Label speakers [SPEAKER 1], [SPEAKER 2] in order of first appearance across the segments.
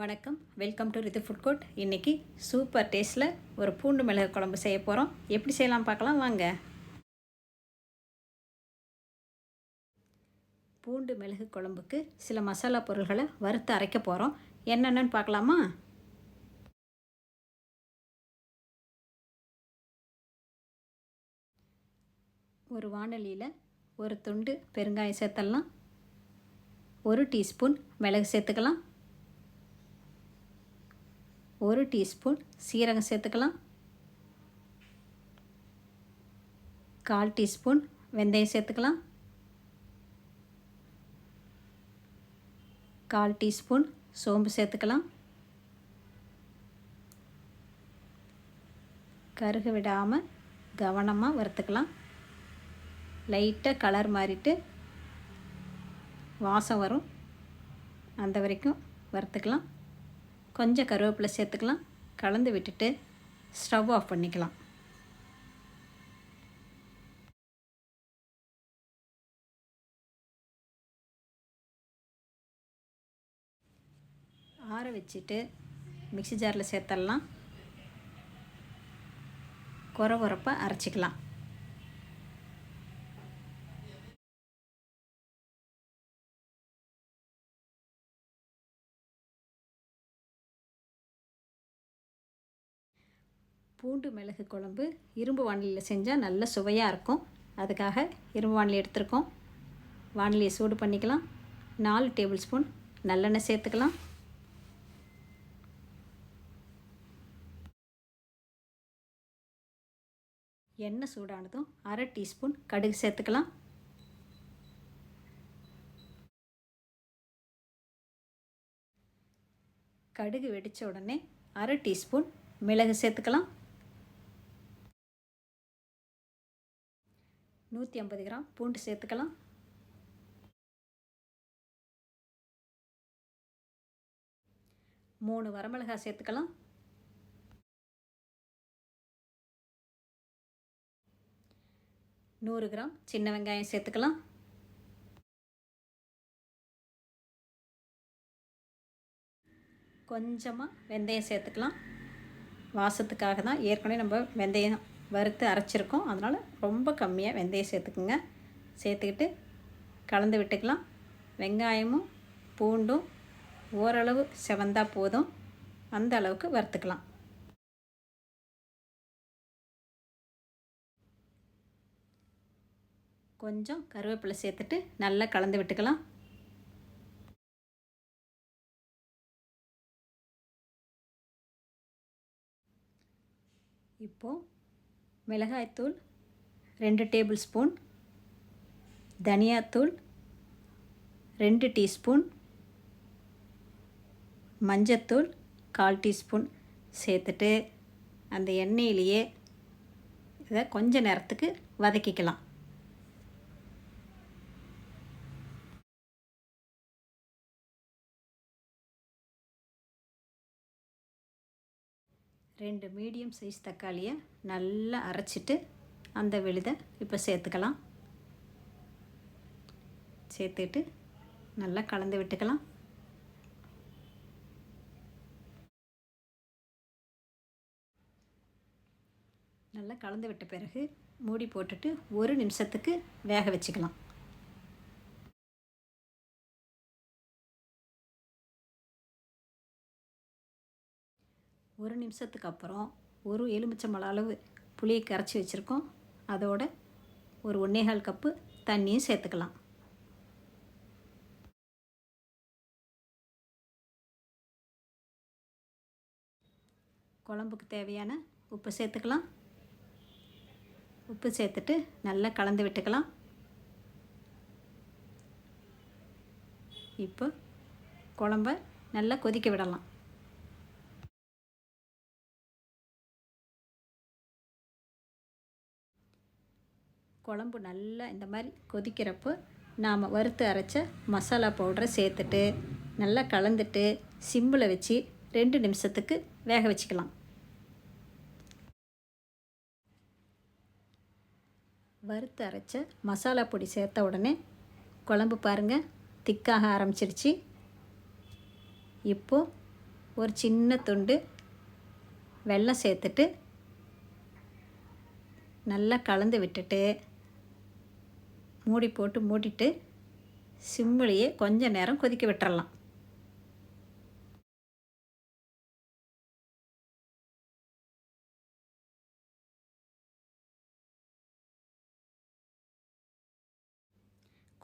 [SPEAKER 1] வணக்கம். Welcome to Rithu food court இன்றைக்கி super டேஸ்ட்டில் ஒரு பூண்டு மிளகு குழம்பு செய்ய போகிறோம் எப்படி செய்யலாம் பார்க்கலாம்? வாங்க. பூண்டு மிளகு குழம்புக்கு சில மசாலா பொருள்களை வறுத்து அரைக்க போகிறோம் என்னென்னு பார்க்கலாமா? ஒரு வானொலியில் ஒரு துண்டு பெருங்காயம் சேர்த்தலாம் ஒரு டீஸ்பூன் மிளகு சேர்த்துக்கலாம். ஒரு டீஸ்பூன் சீரகம் சேர்த்துக்கலாம். கால் டீஸ்பூன் வெந்தயம் சேர்த்துக்கலாம். கால் டீஸ்பூன் சோம்பு சேர்த்துக்கலாம். கருக விடாமல் கவனமாக வறுத்துக்கலாம். லைட்டாக கலர் மாறிட்டு வாசம் வரும். அந்த வரைக்கும் வறுத்துக்கலாம். கொஞ்சம் கருவேப்பிலை சேர்த்துக்கலாம். கலந்து விட்டுட்டு ஸ்டவ் ஆஃப் பண்ணிக்கலாம். ஆற வச்சுட்டு மிக்சி ஜாரில் சேர்த்துடலாம் குறை குறப்பாக அரைச்சிக்கலாம். பூண்டு மிளகு குழம்பு இரும்பு வானிலையில் செஞ்சால் நல்ல சுவையாக இருக்கும். அதுக்காக இரும்பு வானிலை எடுத்திருக்கோம். வானிலையை சூடு பண்ணிக்கலாம். நாலு டேபிள் ஸ்பூன் நல்லெண்ணெய் சேர்த்துக்கலாம். எண்ணெய் சூடானதும் அரை டீஸ்பூன் கடுகு சேர்த்துக்கலாம். கடுகு வெடித்த உடனே அரை டீஸ்பூன் மிளகு சேர்த்துக்கலாம். நூற்றி ஐம்பது கிராம். பூண்டு சேர்த்துக்கலாம். மூணு வரமிளகாய் சேர்த்துக்கலாம். நூறு கிராம் சின்ன வெங்காயம் சேர்த்துக்கலாம். கொஞ்சமாக வெந்தயம் சேர்த்துக்கலாம். வாசத்துக்காக தான் ஏற்கனவே நம்ம வெந்தயம் வறுத்து அரைச்சிருக்கோம். அதனால் ரொம்ப கம்மியாக வெந்தயம் சேர்த்துக்குங்க. சேர்த்துக்கிட்டு கலந்து விட்டுக்கலாம். வெங்காயமும் பூண்டும் ஓரளவு செவந்தால் போதும். அந்த அளவுக்கு வறுத்துக்கலாம். கொஞ்சம் கருவேப்பிலை சேர்த்துட்டு நல்லா கலந்து விட்டுக்கலாம். இப்போது மிளகாய்த்தூள் ரெண்டு டேபிள் ஸ்பூன் தனியாத்தூள் ரெண்டு டீஸ்பூன். மஞ்சத்தூள் கால் டீஸ்பூன் சேர்த்துட்டு அந்த எண்ணெயிலேயே இதை கொஞ்ச நேரத்துக்கு வதக்கிக்கலாம். ரெண்டு மீடியம் சைஸ் தக்காளியை நல்லா அரைச்சிட்டு அந்த விழுதை இப்போ சேர்த்துக்கலாம். சேர்த்துட்டு நல்லா கலந்து விட்டுக்கலாம். நல்லா கலந்து விட்ட பிறகு மூடி போட்டுட்டு ஒரு நிமிஷத்துக்கு வேக வச்சுக்கலாம். ஒரு நிமிஷத்துக்கு அப்புறம் ஒரு எலுமிச்சம்பழம் அளவு புளியை கரைச்சி வச்சுருக்கோம். அதோட ஒரு ஒன்றேகால் கப்பு தண்ணியும் சேர்த்துக்கலாம். குழம்புக்கு தேவையான உப்பு சேர்த்துக்கலாம். உப்பு சேர்த்துட்டு நல்லா கலந்து விட்டுக்கலாம். இப்போ குழம்ப நல்லா கொதிக்க விடலாம். குழம்பு நல்லா இந்த மாதிரி கொதிக்கிறப்போ நாம் வறுத்து அரைச்ச மசாலா பவுடரை சேர்த்துட்டு நல்லா கலந்துட்டு சிம்மில் வச்சு ரெண்டு நிமிஷத்துக்கு வேக வச்சுக்கலாம். வறுத்து அரைச்ச மசாலா பொடி சேர்த்த உடனே குழம்பு பாருங்கள் திக்காக ஆரம்பிச்சிருச்சு. இப்போது ஒரு சின்ன துண்டு வெல்லம் சேர்த்துட்டு நல்லா கலந்து விட்டுட்டு மூடி போட்டு மூடிட்டு சிம்மிலேயே கொஞ்ச நேரம் கொதிக்க விட்டுறலாம்.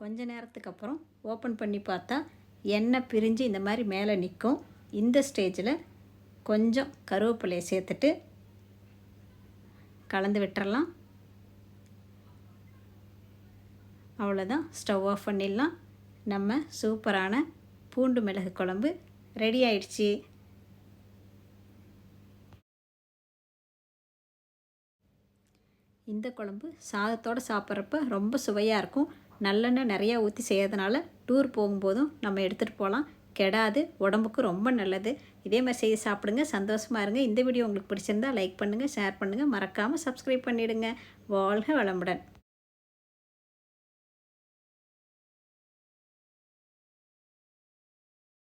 [SPEAKER 1] கொஞ்ச நேரத்துக்கு அப்புறம் ஓப்பன் பண்ணி பார்த்தா எண்ணெய் பிரிஞ்சு இந்த மாதிரி மேலே நிற்கும். இந்த ஸ்டேஜில் கொஞ்சம் கருவேப்பிலையை சேர்த்துட்டு கலந்து விட்டுறலாம். அவ்வளோதான் ஸ்டவ் ஆஃப் பண்ணிடலாம். நம்ம சூப்பரான பூண்டு மிளகு குழம்பு ரெடி ஆயிடுச்சு. இந்த குழம்பு சாதத்தோடு சாப்பிட்றப்ப ரொம்ப சுவையாக இருக்கும். நல்லெண்ணெய் நிறையா ஊற்றி செய்யறதுனால டூர் போகும்போதும் நம்ம எடுத்துகிட்டு போகலாம் கெடாது உடம்புக்கு ரொம்ப நல்லது. இதே மாதிரி செய்து சாப்பிடுங்க. சந்தோஷமாக இருங்க. இந்த வீடியோ உங்களுக்கு பிடிச்சிருந்தா லைக் பண்ணுங்கள் ஷேர் பண்ணுங்கள் மறக்காமல் சப்ஸ்கிரைப் பண்ணிவிடுங்க வாழ்க வளமுடன்.